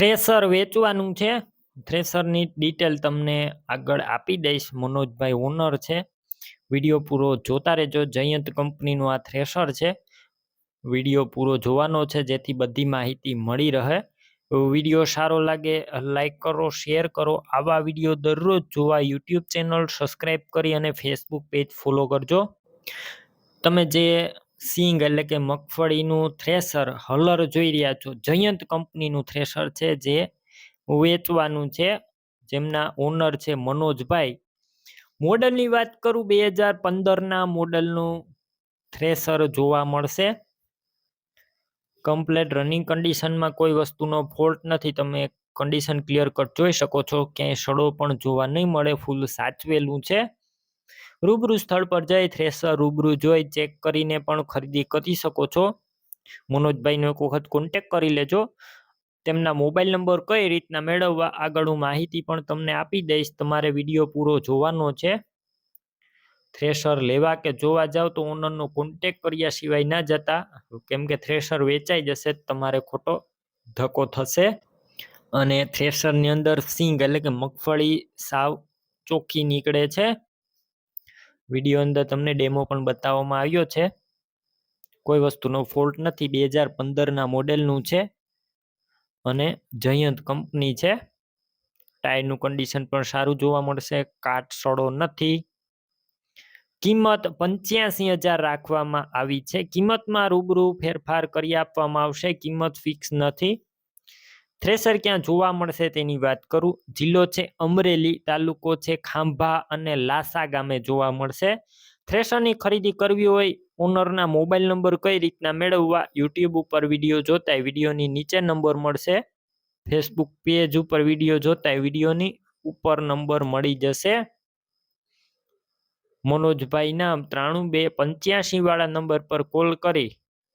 Thresher વેચવાનું છે. થ્રેસરની detail તમને આગળ આપી દઈશ. મનોજભાઈ ઓનર છે. વીડિયો પૂરો જોતા રહેજો. જયંત કંપનીનું આ થ્રેસર છે. વીડિયો પૂરો જોવાનો છે જેથી બધી માહિતી મળી રહે. વીડિયો સારો લાગે, લાઈક કરો, શેર કરો. આવા વીડિયો દરરોજ જોવા યુટ્યુબ ચેનલ સબસ્ક્રાઈબ કરી અને ફેસબુક પેજ ફોલો કરજો. તમે જે સિંગ એટલે કે મગફળીનું થ્રેસર, હલર જોઈ રહ્યા છો. જયંત કંપનીનું થ્રેસર છે જે વેચવાનું છે. જેમના ઓનર છે મનોજભાઈ. મોડલની વાત કરું, બે હજાર પંદરના મોડલનું થ્રેસર જોવા મળશે. કમ્પ્લેટ રનિંગ કન્ડિશનમાં કોઈ વસ્તુનો ફોલ્ટ નથી. તમે કન્ડિશન ક્લિયર કટ જોઈ શકો છો. ક્યાંય સડો પણ જોવા નહીં મળે. ફૂલ સાચવેલું છે. રૂબરૂ સ્થળ પર જઈ થ્રેસર રૂબરૂ જોઈ ચેક કરીને પણ ખરીદી કરી શકો છો. મનોજભાઈનો એક વખત કોન્ટેક કરી લેજો. તેમના મોબાઈલ નંબર કઈ રીતના મેળવવા આગળ હું માહિતી પણ તમને આપી દઈશ. તમારે વીડિયો પૂરો જોવાનો છે. થ્રેશર લેવા કે જોવા જાવ તો ઓનરનો કોન્ટેક કર્યા સિવાય ના જતા. કેમ કે થ્રેશર વેચાઈ જશે તમારે ખોટો ધક્કો થશે. અને થ્રેશરની અંદર સિંગ એટલે કે મગફળી સાવ ચોખ્ખી નીકળે છે. વીડિયો અંદર તમને ડેમો પણ બતાવવામાં આવ્યો છે. કોઈ વસ્તુનો ફોલ્ટ નથી. બે હજાર પંદરના મોડેલનું છે અને જયંત કંપની છે. ટાયરનું કન્ડિશન પણ સારું જોવા મળશે. કાટ સડો નથી. કિંમત પંચ્યાસી હજાર રાખવામાં આવી છે. કિંમતમાં રૂબરૂ ફેરફાર કરી આપવામાં આવશે. કિંમત ફિક્સ નથી. થ્રેસર ક્યાં જોવા મળશે તેની વાત કરું. જિલ્લો છે અમરેલી, તાલુકો છે ખાંભા અને લાસા ગામે જોવા મળશે. થ્રેસરની ખરીદી કરવી હોય, ઓનરના મોબાઈલ નંબર કઈ રીતના મેળવવા, યુટ્યુબ ઉપર વીડિયો જોતા વિડીયોની નીચે નંબર મળશે. ફેસબુક પેજ ઉપર વીડિયો જોતા વિડીયોની ઉપર નંબર મળી જશે. મનોજભાઈ નામ ત્રાણું બે પંચ્યાસી વાળા નંબર પર કોલ કરી.